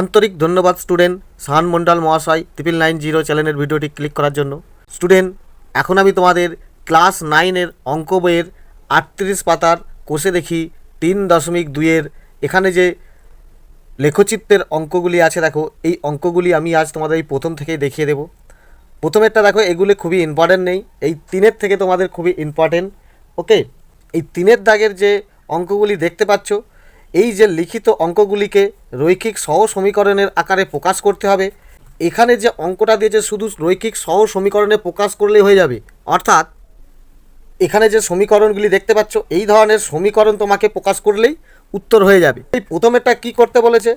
আন্তরিক ধন্যবাদ স্টুডেন্ট সাহান মণ্ডল মহাশয় ট্রিপল নাইন জিরো চ্যানেলের ভিডিওটি ক্লিক করার জন্য। স্টুডেন্ট, এখন আমি তোমাদের ক্লাস নাইনের অঙ্ক বইয়ের আটত্রিশ পাতার কোষে দেখি, তিন দশমিক দুইয়ের এখানে যে লেখচিত্রের অঙ্কগুলি আছে, দেখো, এই অঙ্কগুলি আমি আজ তোমাদের এই প্রথম থেকেই দেখিয়ে দেবো। প্রথমেরটা দেখো, এগুলি খুবই ইম্পর্ট্যান্ট নেই। এই তিনের থেকে তোমাদের খুবই ইম্পর্ট্যান্ট ওকে এই তিনের দাগের যে অঙ্কগুলি দেখতে পাচ্ছ এই যে লিখিত অঙ্কগুলিকে রৈখিক সহ সমীকরণের আকারে প্রকাশ করতে হবে, এখানে যে অঙ্কটা দিয়েছে শুধু রৈখিক সহ সমীকরণে প্রকাশ করলেই হয়ে যাবে। অর্থাৎ, এখানে যে সমীকরণগুলি দেখতে পাচ্ছ, এই ধরনের সমীকরণ তোমাকে প্রকাশ করলেই উত্তর হয়ে যাবে। এই প্রথমেরটা কি করতে বলেছে?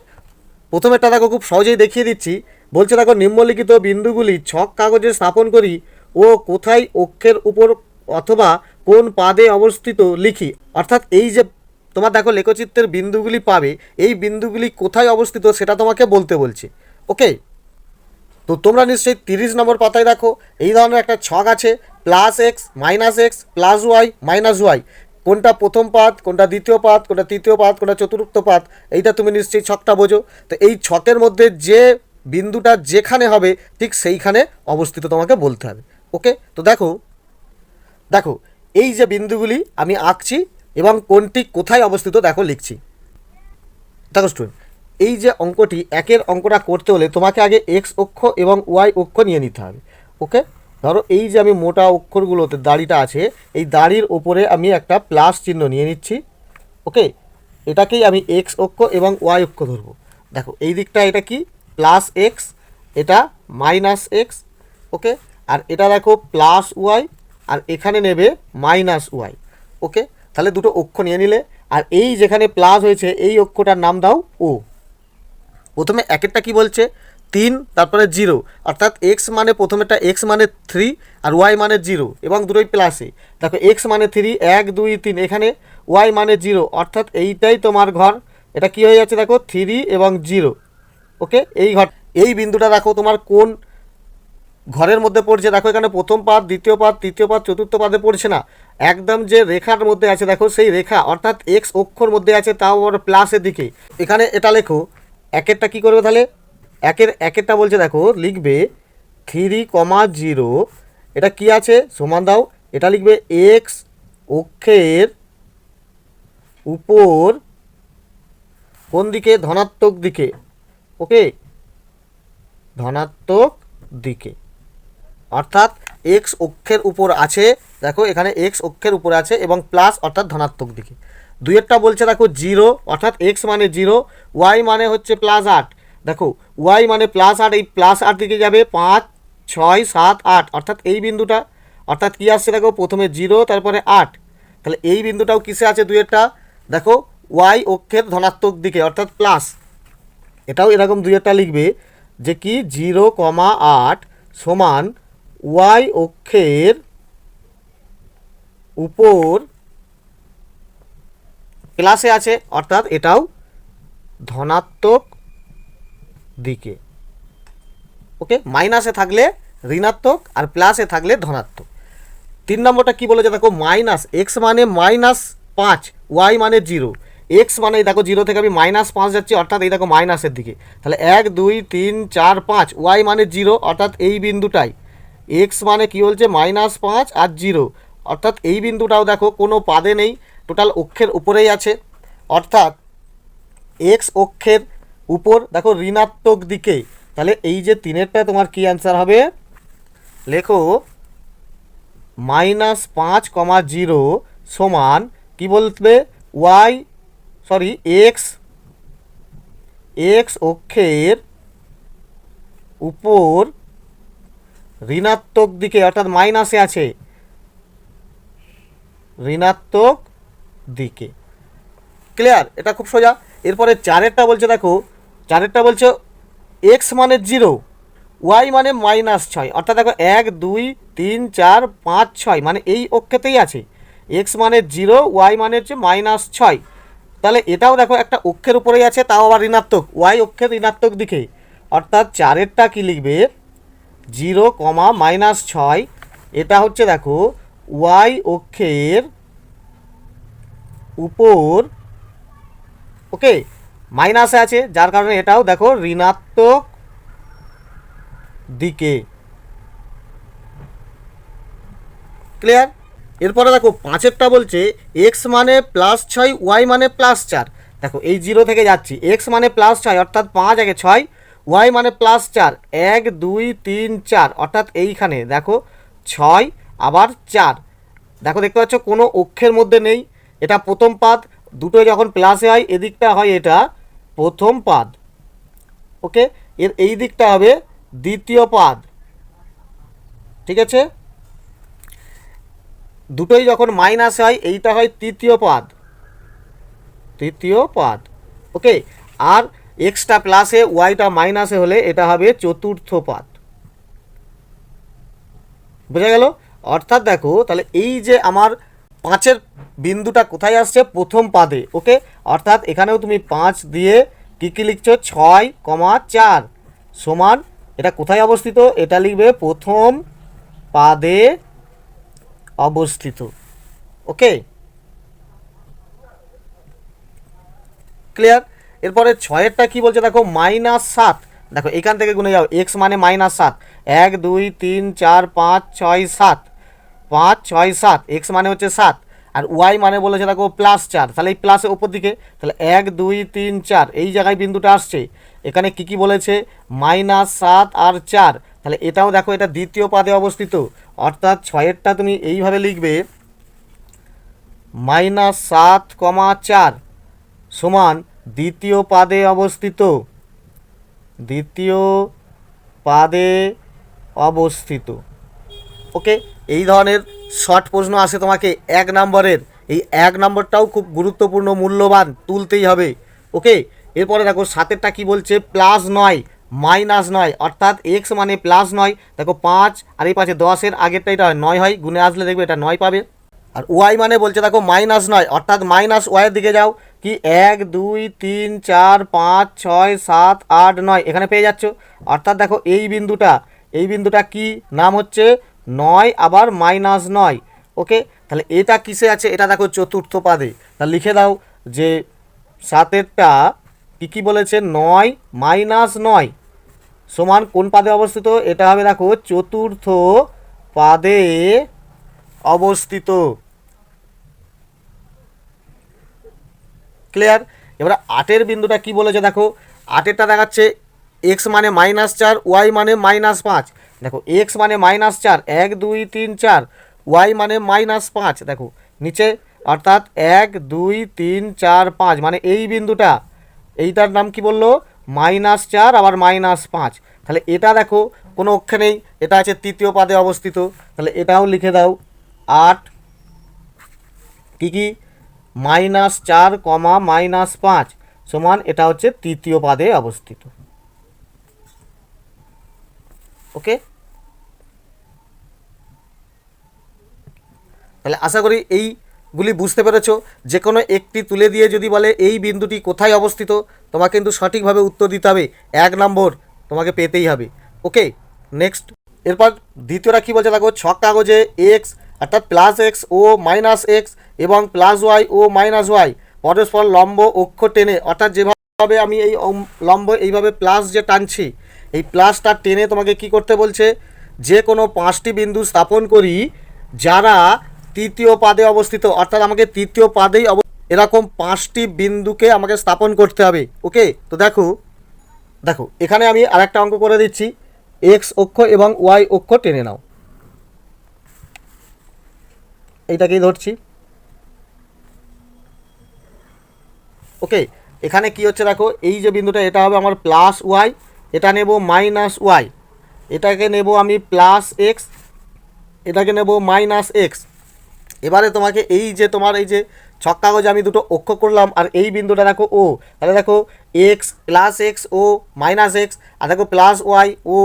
প্রথমেরটা দেখো, খুব সহজেই দেখিয়ে দিচ্ছি। বলছে দেখো, নিম্নলিখিত বিন্দুগুলি ছক কাগজে স্থাপন করি ও কোথায় অক্ষের উপর অথবা কোন পাদে অবস্থিত লিখি। অর্থাৎ এই যে তোমার দেখো লেখচিত্রের বিন্দুগুলি পাবে, এই বিন্দুগুলি কোথায় অবস্থিত সেটা তোমাকে বলতে বলছে ওকে তো তোমরা নিশ্চয়ই তিরিশ নম্বর পাতায় দেখো, এই ধরনের একটা ছক আছে plus X minus X plus Y minus Y কোনটা প্রথম পাত, কোনটা দ্বিতীয় পাত, কোনটা তৃতীয় পাত, কোনটা চতুর্থ পাত, এইটা তুমি নিশ্চয়ই ছকটা বোঝো। তো এই ছকের মধ্যে যে বিন্দুটা যেখানে হবে, ঠিক সেইখানে অবস্থিত তোমাকে বলতে হবে ওকে তো দেখো দেখো, এই যে বিন্দুগুলি আমি আঁকছি এবং কোনটি কোথায় অবস্থিত দেখো লিখছি। দেখো স্টুডেন্ট এই যে অঙ্কটি একের অঙ্কটা করতে হলে তোমাকে আগে এক্স অক্ষ এবং ওয়াই অক্ষ নিয়ে নিতে হবে। ওকে ধরো এই যে আমি মোটা অক্ষরগুলোতে দাড়িটা আছে, এই দাড়ির ওপরে আমি একটা প্লাস চিহ্ন নিয়ে নিচ্ছি। ওকে এটাকেই আমি এক্স অক্ষ এবং ওয়াই অক্ষ ধরবো। দেখো, এই দিকটা এটা কি? প্লাস এক্স এটা মাইনাস এক্স ওকে আর এটা দেখো প্লাস ওয়াই আর এখানে নেবে মাইনাস ওয়াই ওকে তাহলে দুটো অক্ষ নিয়ে নিলে। আর এই যেখানে প্লাস হয়েছে, এই অক্ষটার নাম দাও ও প্রথমে একেরটা কি বলছে? তিন, তারপরে জিরো অর্থাৎ এক্স মানে প্রথমেটা এক্স মানে থ্রি আর ওয়াই মানে জিরো এবং দুটোই প্লাসে দেখো এক্স মানে থ্রি এক, দুই, তিন, এখানে ওয়াই মানে জিরো অর্থাৎ এইটাই তোমার ঘর। এটা কি হয়ে যাচ্ছে দেখো? থ্রি এবং জিরো ওকে এই ঘর এই বিন্দুটা দেখো তোমার কোন ঘরের মধ্যে পড়ছে, দেখো এখানে প্রথম পাদ দ্বিতীয় পাদ তৃতীয় পাদ চতুর্থ পাদে পড়ছে না। একদম যে রেখার মধ্যে আছে, দেখো সেই রেখা, অর্থাৎ এক্স অক্ষর মধ্যে আছে, তাও আবার প্লাসের দিকে। এখানে এটা লেখো, একেরটা কি করবে তাহলে? একের, একেরটা বলছে, দেখো, লিখবে থ্রি কমা জিরো। এটা কি আছে? সমান দাও। এটা লিখবে এক্স অক্ষের উপর কোন দিকে? ধনাত্মক দিকে। ওকে ধনাত্মক দিকে। অর্থাৎ এক্স অক্ষের উপর আছে, দেখো এখানে এক্স অক্ষের উপর আছে এবং প্লাস অর্থাৎ ধনাত্মক দিকে। দুইয়েরটা বলছে, দেখো জিরো অর্থাৎ এক্স মানে জিরো ওয়াই মানে হচ্ছে প্লাস আট। দেখো ওয়াই মানে প্লাস আট, এই প্লাস আট দিকে যাবে পাঁচ, ছয়, সাত, আট। অর্থাৎ এই বিন্দুটা, অর্থাৎ কী আসছে, দেখো, প্রথমে জিরো তারপরে আট। তাহলে এই বিন্দুটাও কিসে আছে দুইয়েরটা? দেখো ওয়াই অক্ষের ধনাত্মক দিকে, অর্থাৎ প্লাস এটাও এরকম দুই একটা লিখবে যে কি? জিরো কমা আট সমান ওয়াই অক্ষের উপর প্লাসে আছে, অর্থাৎ এটাও ধনাত্মক দিকে। ওকে মাইনাসে থাকলে ঋণাত্মক আর প্লাসে থাকলে ধনাত্মক। তিন নম্বরটা কি বলেছে দেখো? মাইনাস এক্স মানে মাইনাস পাঁচ ওয়াই মানে জিরো এক্স মানে দেখো জিরো থেকে আমি মাইনাস পাঁচ যাচ্ছি, অর্থাৎ এই দেখো মাইনাসের দিকে। তাহলে এক, দুই, তিন, চার, পাঁচ ওয়াই মানে জিরো অর্থাৎ এই বিন্দুটাই। এক্স মানে কি বলছে? মাইনাস পাঁচ আর জিরো অর্থাৎ এই বিন্দুটাও দেখো, কোনো পাদে নেই টোটাল অক্ষের উপরেই আছে। অর্থাৎ এক্স অক্ষের উপর, দেখো, ঋণাত্মক দিকে। তাহলে এই যে তিনেরটা, তোমার কি অ্যান্সার হবে? লেখো মাইনাস পাঁচ কমা জিরো সমান কি বলবে? ওয়াই সরি এক্স এক্স অক্ষের উপর ঋণাত্মক দিকে, অর্থাৎ মাইনাসে আছে। ঋণাত্মক দিকে। ক্লিয়ার এটা খুব সোজা। এরপরে চারেরটা বলছে, দেখো, চারেরটা বলছে এক্স মানে জিরো ওয়াই মানে মাইনাস ছয়। অর্থাৎ দেখো, এক, দুই, তিন, চার, পাঁচ, ছয় মানে এই অক্ষেতেই আছে। এক্স মানে জিরো ওয়াই মানে হচ্ছে মাইনাস ছয়। তাহলে এটাও দেখো, একটা অক্ষের উপরেই আছে, তাও আবার ঋণাত্মক ওয়াই অক্ষের ঋণাত্মক দিকে। অর্থাৎ চারেরটা কি লিখবে? জিরো কমা মাইনাস ছয়। এটা হচ্ছে দেখো, ওয়াই অক্ষের উপর, ওকে, মাইনাসে আছে, যার কারণে এটাও দেখো ঋণাত্মক দিকে। ক্লিয়ার এরপরে দেখো, পাঁচেরটা বলছে, এক্স মানে প্লাস ছয়, ওয়াই মানে প্লাস চার। দেখো, এই জিরো থেকে যাচ্ছি, এক্স মানে প্লাস ছয়, অর্থাৎ পাঁচ আগে ছয় ওয়াই মানে প্লাস চার, এক, দুই, তিন, চার, অর্থাৎ এইখানে, দেখো, ছয়, আবার চার। দেখো, দেখতে পাচ্ছ, কোনো অক্ষের মধ্যে নেই, এটা প্রথম পাদ, দুটো যখন প্লাসে হয়, এদিকটা হয় এটা প্রথম পাদ। ওকে? এর এই দিকটা হবে দ্বিতীয় পাদ। ঠিক আছে? দুটোই যখন মাইনাস হয়, এইটা হয় তৃতীয় পাদ। তৃতীয় পাদ। ওকে? আর এক্সটা প্লাসে ওয়াইটা মাইনাসে হলে এটা হবে চতুর্থ পাদ বোঝা গেল? অর্থাৎ দেখো, তাহলে এই যে আমার পাঁচের বিন্দুটা কোথায় আসছে? প্রথম পাদে, ওকে? অর্থাৎ এখানেও তুমি পাঁচ দিয়ে কী কী লিখছো? ছয়, কমা চার সমান, এটা কোথায় অবস্থিত? এটা লিখবে প্রথম পাদে অবস্থিত, ওকে? ক্লিয়ার এরপরে ছয়েরটা কি বলছে? দেখো, মাইনাস সাত। দেখো, এখান থেকে গুনে যাও। এক্স মানে মাইনাস সাত। এক, দুই, তিন, চার, পাঁচ, ছয়, সাত। পাঁচ, ছয়, সাত। এক্স মানে হচ্ছে সাত। আর ওয়াই মানে বলেছে, দেখো প্লাস চার। তাহলে এই প্লাসের ওপর দিকে, তাহলে এক, দুই, তিন, চার। এই জায়গায় বিন্দুটা আসছে। এখানে কি কি বলেছে? মাইনাস সাত আর চার। তাহলে এটাও দেখো, এটা দ্বিতীয় পাদে অবস্থিত। অর্থাৎ ছয়েরটা তুমি এইভাবে লিখবে, মাইনাস সাত, কমা চার, সমান দ্বিতীয় পাদে অবস্থিত। দ্বিতীয় পাদে অবস্থিত। ওকে, এই ধরনের শর্ট প্রশ্ন আসে তোমাকে এক নম্বরের। এই এক নম্বরটাও খুব গুরুত্বপূর্ণ, মূল্যবান, তুলতেই হবে। ওকে, এরপরে দেখো সাতেরটা কি বলছে? প্লাস নয়, মাইনাস নয়, অর্থাৎ এক্স মানে প্লাস নয়। দেখো পাঁচ আর এই পাশে দশের আগেরটা এটা নয় হয় গুনে আসলে দেখবে এটা নয় পাবে। আর ওয়াই মানে বলছে দেখো মাইনাস নয়, অর্থাৎ মাইনাস ওয়াইয়ের দিকে যাও। কি এক, দুই, তিন, চার, পাঁচ, ছয়, সাত, আট, নয়, এখানে পেয়ে যাচ্ছ। অর্থাৎ দেখো এই বিন্দুটা এই বিন্দুটা কি? নাম হচ্ছে নয় আবার মাইনাস নয়। ওকে? তাহলে এটা কিসে আছে? এটা দেখো চতুর্থ পাদে। তা লিখে দাও যে সাতেরটা কী কী বলেছে? নয় মাইনাস নয়। সমান কোন পাদে অবস্থিত? এটা হবে দেখো চতুর্থ পাদে অবস্থিত। ক্লিয়ার এবারে আটের বিন্দুটা কি বলেছে দেখো? আটেরটা দেখাচ্ছে এক্স মানে মাইনাস চার ওয়াই মানে মাইনাস পাঁচ। দেখো এক্স মানে মাইনাস চার, এক, দুই, তিন, চার ওয়াই মানে মাইনাস পাঁচ। দেখো, নিচে অর্থাৎ এক, দুই, তিন, চার, পাঁচ মানে এই বিন্দুটা। এইটার নাম কি বলল? মাইনাস চার, আবার মাইনাস পাঁচ। তাহলে এটা দেখো, কোনো অক্ষে নেই, এটা আছে তৃতীয় পাদে অবস্থিত। তাহলে এটাও লিখে দাও। আট, কী কী? মাইনাস চার কমা মাইনাস পাঁচ সমান এটা হচ্ছে তৃতীয় পাদে অবস্থিত। ওকে? তাহলে আশা করি এইগুলি বুঝতে পেরেছ। যে কোনো একটি তুলে দিয়ে যদি বলে এই বিন্দুটি কোথায় অবস্থিত, তোমাকে কিন্তু সঠিকভাবে উত্তর দিতে হবে। এক নম্বর তোমাকে পেতেই হবে। Okay, next. এরপর দ্বিতীয়টা কী বলছে? দেখো, ছক কাগজে এক্স অর্থাৎ প্লাস এক্স ও মাইনাস এক্স এবং প্লাস ওয়াই ও মাইনাস ওয়াই পরস্পর লম্ব অক্ষ টেনে, অর্থাৎ যেভাবে আমি এই লম্ব এইভাবে প্লাস যে টানছি, এই প্লাসটা টেনে তোমাকে কি করতে বলছে? যে কোনো পাঁচটি বিন্দু স্থাপন করি যারা তৃতীয় পাদে অবস্থিত, অর্থাৎ আমাকে তৃতীয় পাদেই অব, এরকম পাঁচটি বিন্দুকে আমাকে স্থাপন করতে হবে, ওকে? তো দেখো দেখো, এখানে আমি আরেকটা অঙ্ক করে দিচ্ছি এক্স অক্ষ এবং ওয়াই অক্ষ টেনে নাও। এইটাকেই ধরছি। ওকে এখানে কি হচ্ছে দেখো, এই যে বিন্দুটা, এটা হবে আমার প্লাস ওয়াই এটা নেব মাইনাস ওয়াই এটাকে নেব আমি প্লাস এক্স এটাকে নেব মাইনাস এক্স এবারে তোমাকে এই যে তোমার এই যে ছক কাগজে আমি দুটো অক্ষ করলাম, আর এই বিন্দুটা দেখো, ও, তাহলে দেখো এক্স প্লাস এক্স ও মাইনাস এক্স আর দেখো প্লাস ওয়াই ও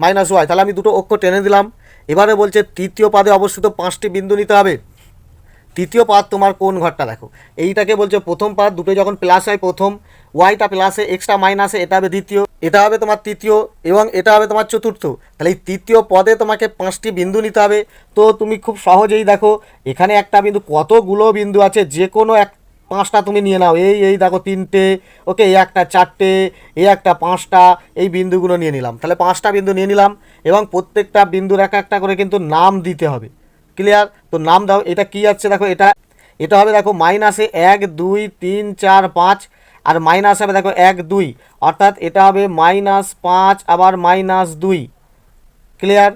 মাইনাস ওয়াই তাহলে আমি দুটো অক্ষ টেনে দিলাম। এবারে বলছে তৃতীয় পাদে অবস্থিত পাঁচটি বিন্দু নিতে হবে। তৃতীয় পাদ তোমার কোন ঘরটা দেখো? এইটাকে বলছে প্রথম পাদ, দুটো যখন প্লাস হয় প্রথম ওয়াইটা প্লাসে এক্সট্রা মাইনাসে এটা হবে দ্বিতীয়, এটা হবে তোমার তৃতীয়, এবং এটা হবে তোমার চতুর্থ। তাহলে এই তৃতীয় পদে তোমাকে পাঁচটি বিন্দু নিতে হবে। তো তুমি খুব সহজেই দেখো, এখানে একটা বিন্দু, কতগুলো বিন্দু আছে? যে কোনো এক পাঁচটা তুমি নিয়ে নাও। এই এই দেখো তিনটে, ওকে, এই একটা চারটে, এই একটা পাঁচটা, এই বিন্দুগুলো নিয়ে নিলাম। তাহলে পাঁচটা বিন্দু নিয়ে নিলাম এবং প্রত্যেকটা বিন্দুর এক একটা করে কিন্তু নাম দিতে হবে। ক্লিয়ার তো নাম দাও, এটা কি আছে দেখো, এটা এটা হবে দেখো মাইনাসে এক, দুই, তিন, চার, পাঁচ, আর মাইনাস হবে দেখো এক, দুই। অর্থাৎ এটা হবে মাইনাস পাঁচ, আবার মাইনাস দুই। ক্লিয়ার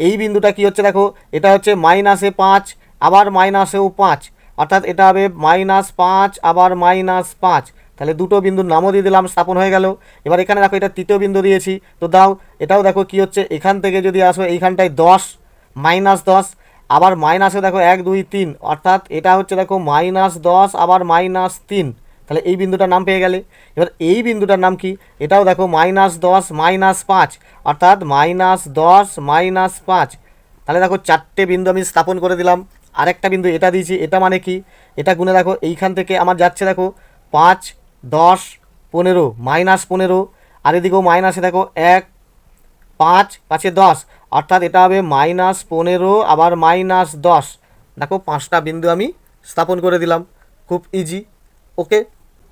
এই বিন্দুটা কি হচ্ছে দেখো, এটা হচ্ছে মাইনাসে পাঁচ, আবার মাইনাসেও পাঁচ। অর্থাৎ এটা হবে মাইনাস পাঁচ, আবার মাইনাস পাঁচ। তাহলে দুটো বিন্দুর নামও দিয়ে দিলাম, স্থাপন হয়ে গেল। এবার এখানে দেখো এটা তৃতীয় বিন্দু দিয়েছি। তো দাও, এটাও দেখো কি হচ্ছে। এখান থেকে যদি আসো, এইখানটায় দশ মাইনাস দশ, আবার মাইনাসে দেখো এক, দুই, তিন। অর্থাৎ এটা হচ্ছে দেখো মাইনাস দশ, আবার মাইনাস তিন। তাহলে এই বিন্দুটার নাম পেয়ে গেলে। এবার এই বিন্দুটার নাম কি? এটাও দেখো মাইনাস দশ মাইনাস পাঁচ। অর্থাৎ মাইনাস দশ মাইনাস পাঁচ। তাহলে দেখো চারটে বিন্দু আমি স্থাপন করে দিলাম। আরেকটা বিন্দু, এটা দিয়েছি, এটা মানে কি? এটা গুনে দেখো, এইখান থেকে আমার যাচ্ছে দেখো, পাঁচ, দশ, পনেরো, মাইনাস পনেরো, আর এদিকেও মাইনাসে দেখো, এক, পাঁচ, পাঁচে দশ, অর্থাৎ এটা হবে মাইনাস পনেরো, আবার মাইনাস দশ। দেখো, পাঁচটা বিন্দু আমি স্থাপন করে দিলাম, খুব ইজি ওকে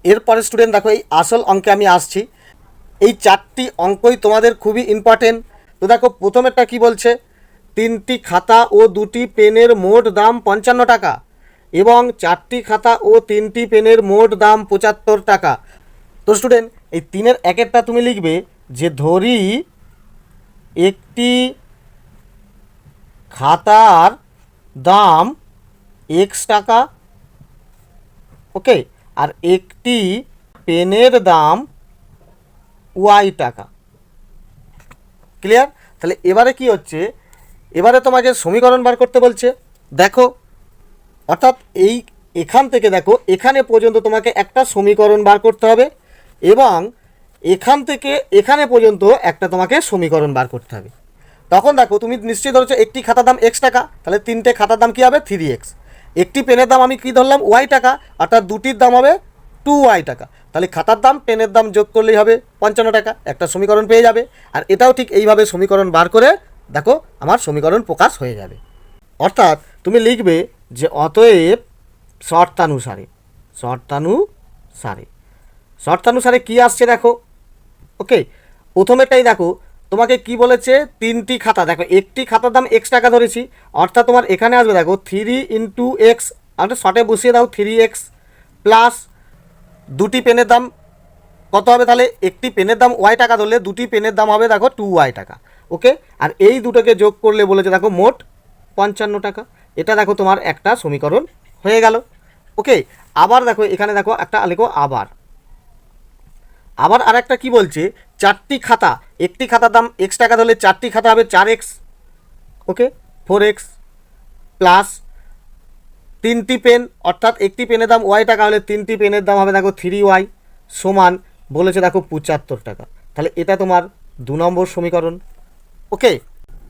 এরপরে স্টুডেন্ট দেখো, এই আসল অঙ্কে আমি আসছি। এই চারটি অঙ্কই তোমাদের খুবই ইম্পর্টেন্ট তো দেখো, প্রথমেরটা কি বলছে? তিনটি খাতা ও দুটি পেনের মোট দাম পঞ্চান্ন টাকা এবং চারটি খাতা ও তিনটি পেনের মোট দাম পঁচাত্তর টাকা। তো স্টুডেন্ট এই তিনের একেরটা তুমি লিখবে যে ধরি একটি খাতার দাম এক্স টাকা ওকে আর একটি পেনের দাম ওয়াই টাকা। ক্লিয়ার তাহলে এবারে কি হচ্ছে? এবারে তোমাকে সমীকরণ বার করতে বলছে। দেখো, অর্থাৎ এই এখান থেকে দেখো, এখানে পর্যন্ত তোমাকে একটা সমীকরণ বার করতে হবে এবং এখান থেকে এখানে পর্যন্ত একটা তোমাকে সমীকরণ বার করতে হবে। তখন দেখো, তুমি নিশ্চয়ই ধরেছো একটি খাতার দাম এক্স টাকা, তাহলে তিনটে খাতার দাম কী হবে? থ্রি এক্স একটি পেনের দাম আমি কী ধরলাম? ওয়াই টাকা, অর্থাৎ দুটির দাম হবে টু ওয়াই টাকা। তাহলে খাতার দাম, পেনের দাম যোগ করলেই হবে পঞ্চান্ন টাকা, একটা সমীকরণ পেয়ে যাবে। আর এটাও ঠিক এইভাবে সমীকরণ বার করে দেখো, আমার সমীকরণ প্রকাশ হয়ে যাবে। অর্থাৎ তুমি লিখবে যে অতএব শর্তানুসারে শর্তানুসারে। শর্তানুসারে কি আসছে দেখো? ওকে, প্রথমেরটাই দেখো, তোমাকে কি বলেছে? তিনটি খাতা। দেখো, একটি খাতার দাম এক্স টাকা ধরেছি। অর্থাৎ তোমার এখানে আসবে দেখো থ্রি ইন্টু এক্স অর্থাৎ শর্টে বসিয়ে দাও থ্রি এক্স প্লাস দুটি পেনের দাম কত হবে তাহলে? একটি পেনের দাম ওয়াই টাকা ধরলে দুটি পেনের দাম হবে দেখো টু ওয়াই টাকা। ওকে? আর এই দুটোকে যোগ করলে বলেছে, দেখো মোট পঞ্চান্ন টাকা। এটা দেখো তোমার একটা সমীকরণ হয়ে গেল। ওকে? আবার দেখো, এখানে দেখো একটা লেখো আবার। আবার আর একটা কী বলছে? চারটি খাতা। একটি খাতার দাম এক্স টাকা ধরলে চারটি খাতা হবে চার X. Okay? Four X plus তিনটি পেন, অর্থাৎ একটি পেনের দাম ওয়াই টাকা হলে তিনটি পেনের দাম হবে দেখো থ্রি ওয়াই সমান বলেছে দেখো পঁচাত্তর টাকা। তাহলে এটা তোমার দু নম্বর সমীকরণ। ওকে,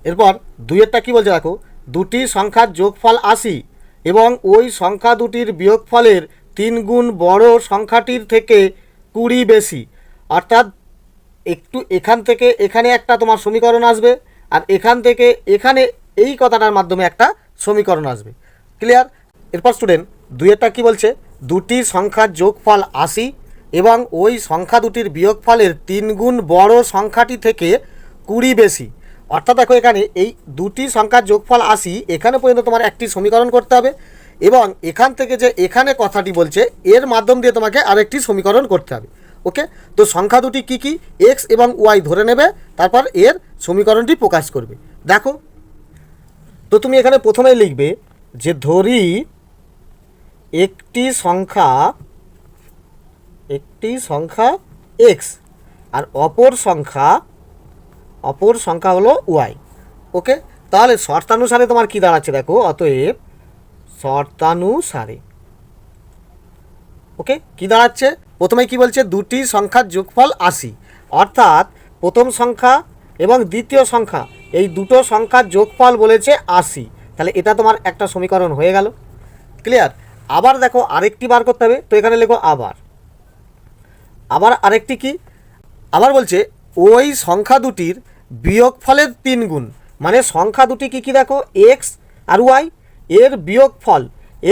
এরপর দুইয়েরটা কী বলছে দেখো? দুটি সংখ্যার যোগফল আশি এবং ওই সংখ্যা দুটির বিয়োগফলের তিন গুণ বড় সংখ্যাটির থেকে কুড়ি বেশি। অর্থাৎ একটু এখান থেকে এখানে একটা তোমার সমীকরণ আসবে আর এখান থেকে এখানে এই কথাটার মাধ্যমে একটা সমীকরণ আসবে। ক্লিয়ার এরপর স্টুডেন্ট দুইয়েরটা কি বলছে? দুটি সংখ্যার যোগফল আশি এবং ওই সংখ্যা দুটির বিয়োগফলের তিন গুণ বড় সংখ্যাটি থেকে কুড়ি বেশি। অর্থাৎ দেখো এখানে এই দুটি সংখ্যার যোগফল আসি এখানে পর্যন্ত তোমার একটি সমীকরণ করতে হবে এবং এখান থেকে যে এখানে কথাটি বলছে, এর মাধ্যম দিয়ে তোমাকে আরেকটি সমীকরণ করতে হবে। ওকে তো সংখ্যা দুটি কি কি? এক্স এবং ওয়াই ধরে নেবে, তারপর এর সমীকরণটি প্রকাশ করবে। দেখো, তো তুমি এখানে প্রথমেই লিখবে যে ধরি একটি সংখ্যা একটি সংখ্যা এক্স আর অপর সংখ্যা অপর সংখ্যা হলো ওয়াই ওকে তাহলে শর্তানুসারে তোমার কি দাঁড়াচ্ছে দেখো? অতএব শর্তানুসারে। ওকে কি দাঁড়াচ্ছে? প্রথমে কি বলছে? দুটি সংখ্যার যোগফল আশি। অর্থাৎ প্রথম সংখ্যা এবং দ্বিতীয় সংখ্যা, এই দুটো সংখ্যার যোগফল বলেছে আশি। তাহলে এটা তোমার একটা সমীকরণ হয়ে গেল। ক্লিয়ার আবার দেখো, আরেকটি বার করতে হবে। তো এখানে লেখো আবার। আবার আরেকটি কি? আবার বলছে, ওই সংখ্যা দুটির বিয়োগফলের তিন গুণ। মানে সংখ্যা দুটি কি কি দেখো? এক্স আর ওয়াই এর বিয়োগফল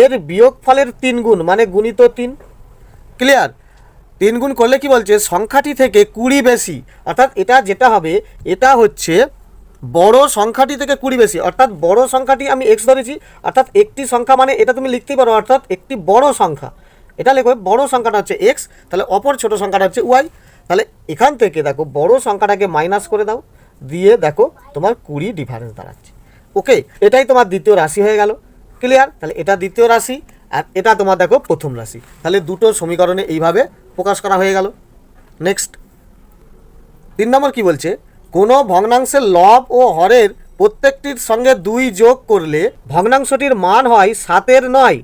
এর বিয়োগফলের তিন গুণ মানে গুণিত তিন। ক্লিয়ার তিন গুণ করলে কি বলছে? সংখ্যাটি থেকে কুড়ি বেশি। অর্থাৎ এটা যেটা হবে, এটা হচ্ছে বড় সংখ্যাটি থেকে কুড়ি বেশি। অর্থাৎ বড় সংখ্যাটি আমি এক্স ধরেছি। অর্থাৎ একটি সংখ্যা মানে এটা তুমি লিখতেই পারো, অর্থাৎ একটি বড় সংখ্যা। এটা লেখো, বড় সংখ্যাটা হচ্ছে এক্স তাহলে অপর ছোট সংখ্যাটা হচ্ছে ওয়াই তাহলে এখান থেকে দেখো, বড় সংখ্যাটাকে মাইনাস করে দাও। দিয়ে দেখো তোমার কুড়ি ডিফারেন্স দাঁড়াচ্ছে ওকে এটাই তোমার দ্বিতীয় রাশি হয়ে গেল। ক্লিয়ার তাহলে এটা দ্বিতীয় রাশি আর এটা তোমার দেখো প্রথম রাশি। তাহলে দুটো সমীকরণে এইভাবে প্রকাশ করা হয়ে গেল। নেক্সট তিন নম্বর কি বলছে? কোনো ভগ্নাংশের লব ও হরের প্রত্যেকটির সঙ্গে দুই যোগ করলে ভগ্নাংশটির মান হয় সাতের নয়।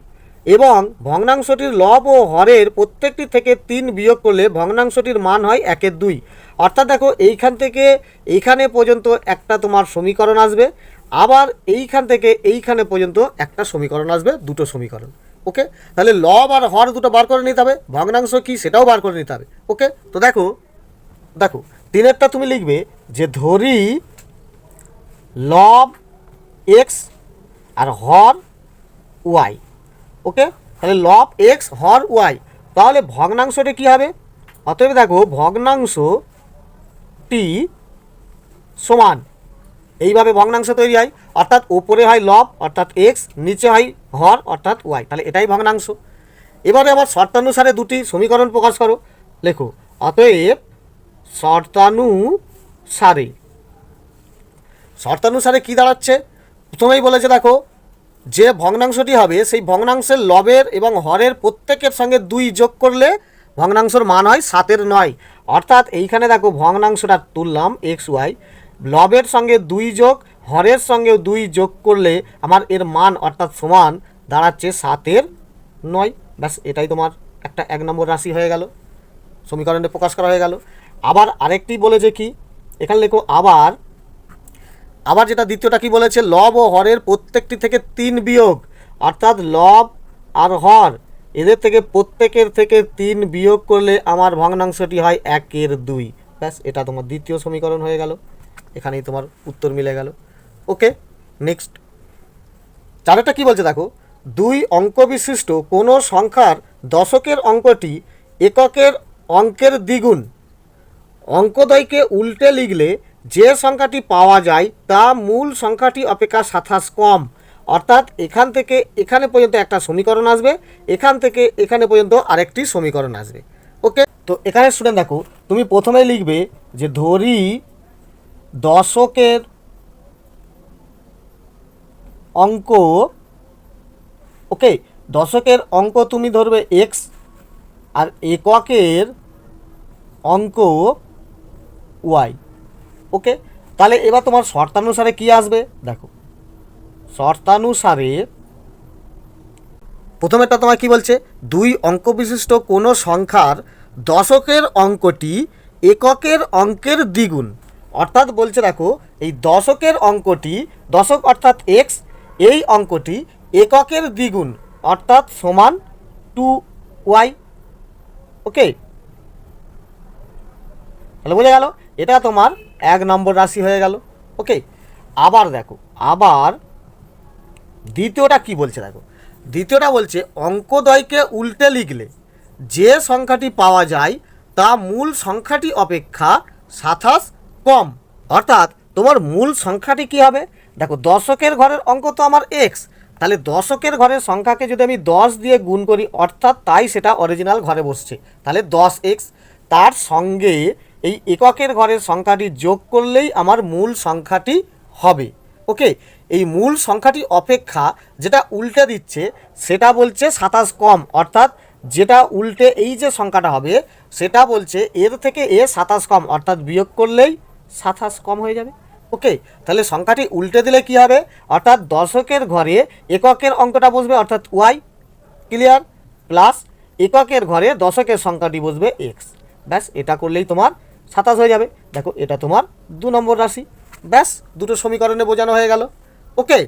এবং ভগ্নাংশটির লব ও হরের প্রত্যেকটি থেকে তিন বিয়োগ করলে ভগ্নাংশটির মান হয় একের দুই। অর্থাৎ দেখো, এইখান থেকে এইখানে পর্যন্ত একটা তোমার সমীকরণ আসবে, আবার এইখান থেকে এইখানে পর্যন্ত একটা সমীকরণ আসবে, দুটো সমীকরণ। ওকে? তাহলে লব আর হর দুটো বার করে নিতে হবে, ভগ্নাংশ কি সেটাও বার করে নিতে হবে। ওকে? তো দেখো দেখো, তিনেরটা তুমি লিখবে যে ধরি লব, এক্স আর হর ওয়াই। ওকে? তাহলে লব এক্স হর ওয়াই তাহলে ভগ্নাংশটা কী হবে? অতএব দেখো, ভগ্নাংশ টি সমান। এইভাবে ভগ্নাংশ তৈরি হয়। অর্থাৎ ওপরে হয় লব অর্থাৎ এক্স নিচে হয় হর, অর্থাৎ ওয়াই তাহলে এটাই ভগ্নাংশ। এবারে আবার শর্তানুসারে দুটি সমীকরণ প্রকাশ করো। লেখো, অতএব শর্তানুসারে। শর্তানুসারে কী দাঁড়াচ্ছে? প্রথমেই বলেছে, দেখো যে ভগ্নাংশটি হবে, সেই ভগ্নাংশের লবের এবং হরের প্রত্যেকের সঙ্গে দুই যোগ করলে ভগ্নাংশর মান হয় সাতের নয়। অর্থাৎ এইখানে দেখো ভগ্নাংশটা তুললাম এক্স ওয়াই লবের সঙ্গে দুই যোগ, হরের সঙ্গেও দুই যোগ করলে আমার এর মান অর্থাৎ সমান দাঁড়াচ্ছে সাতের নয়। ব্যাস, এটাই তোমার একটা এক নম্বর রাশি হয়ে গেল। সমীকরণে প্রকাশ করা হয়ে গেল। আবার আরেকটি বলেছে কি? এখানে লেখো আবার আবার যেটা দ্বিতীয়টা কি বলেছে? লব ও হরের প্রত্যেকটি থেকে তিন বিয়োগ। অর্থাৎ লব আর হর, এদের থেকে প্রত্যেকের থেকে তিন বিয়োগ করলে আমার ভগ্নাংশটি হয় একের দুই। ব্যাস, এটা তোমার দ্বিতীয় সমীকরণ হয়ে গেল। এখানেই তোমার উত্তর মিলে গেল। Okay, next. চারেরটা কি বলছে দেখো? দুই অঙ্ক বিশিষ্ট কোনো সংখ্যার দশকের অঙ্কটি এককের অঙ্কের দ্বিগুণ। অঙ্কদ্বয়কে উল্টে লিখলে যে সংখ্যাটি পাওয়া যায় তা মূল সংখ্যাটি অপেক্ষা সাতাশ কম। অর্থাৎ এখান থেকে এখানে পর্যন্ত একটা সমীকরণ আসবে, এখান থেকে এখানে পর্যন্ত আরেকটি সমীকরণ আসবে। ওকে? তো এখানে স্টুডেন্ট দেখো, তুমি প্রথমে লিখবে যে ধরি দশকের অঙ্ক, ওকে? দশকের অঙ্ক তুমি ধরবে এক্স আর এককের অঙ্ক ওয়াই ওকে? তাহলে এবার তোমার শর্তানুসারে কি আসবে? দেখো। শর্তানুসারে প্রথমেরটা তোমার কি বলছে? দুই অঙ্ক বিশিষ্ট কোনো সংখ্যার দশকের অঙ্কটি এককের অঙ্কের দ্বিগুণ। অর্থাৎ বলছে দেখো, এই দশকের অঙ্কটি, দশক অর্থাৎ এক্স এই অঙ্কটি এককের দ্বিগুণ, অর্থাৎ সমান টু ওয়াই ওকে? তাহলে বোঝা গেল, এটা তোমার এক নম্বর রাশি হয়ে গেল। ওকে আবার দেখো, আবার দ্বিতীয়টা কি বলছে দেখো? দ্বিতীয়টা বলছে অঙ্কদ্বয়কে উল্টে লিখলে যে সংখ্যাটি পাওয়া যায়, তা মূল সংখ্যাটি অপেক্ষা সাতাশ কম। অর্থাৎ তোমার মূল সংখ্যাটি কি হবে? দেখো, দশকের ঘরের অঙ্ক তো আমার এক্স তাহলে দশকের ঘরের সংখ্যাকে যদি আমি দশ দিয়ে গুণ করি, অর্থাৎ তাই সেটা অরিজিনাল ঘরে বসছে। তাহলে দশ এক্স তার সঙ্গে এই এককের ঘরের সংখ্যাটি যোগ করলেই আমার মূল সংখ্যাটি হবে। ওকে এই মূল সংখ্যাটি অপেক্ষা যেটা উল্টে দিচ্ছে, সেটা বলছে সাতাশ কম। অর্থাৎ যেটা উল্টে এই যে সংখ্যাটা হবে, সেটা বলছে এর থেকে এ সাতাশ কম। অর্থাৎ বিয়োগ করলেই সাতাশ কম হয়ে যাবে। ওকে তাহলে সংখ্যাটি উল্টে দিলে কি হবে? অর্থাৎ দশকের ঘরে এককের অঙ্কটা বসবে, অর্থাৎ ওয়াই, ক্লিয়ার? প্লাস এককের ঘরে দশকের সংখ্যাটি বসবে এক্স। ব্যাস, এটা করলেই তোমার সাতাশ হয়ে যাবে। দেখো, এটা তোমার দু নম্বর রাশি। ব্যাস, দুটো সমীকরণে বোঝানো হয়ে গেল। ওকে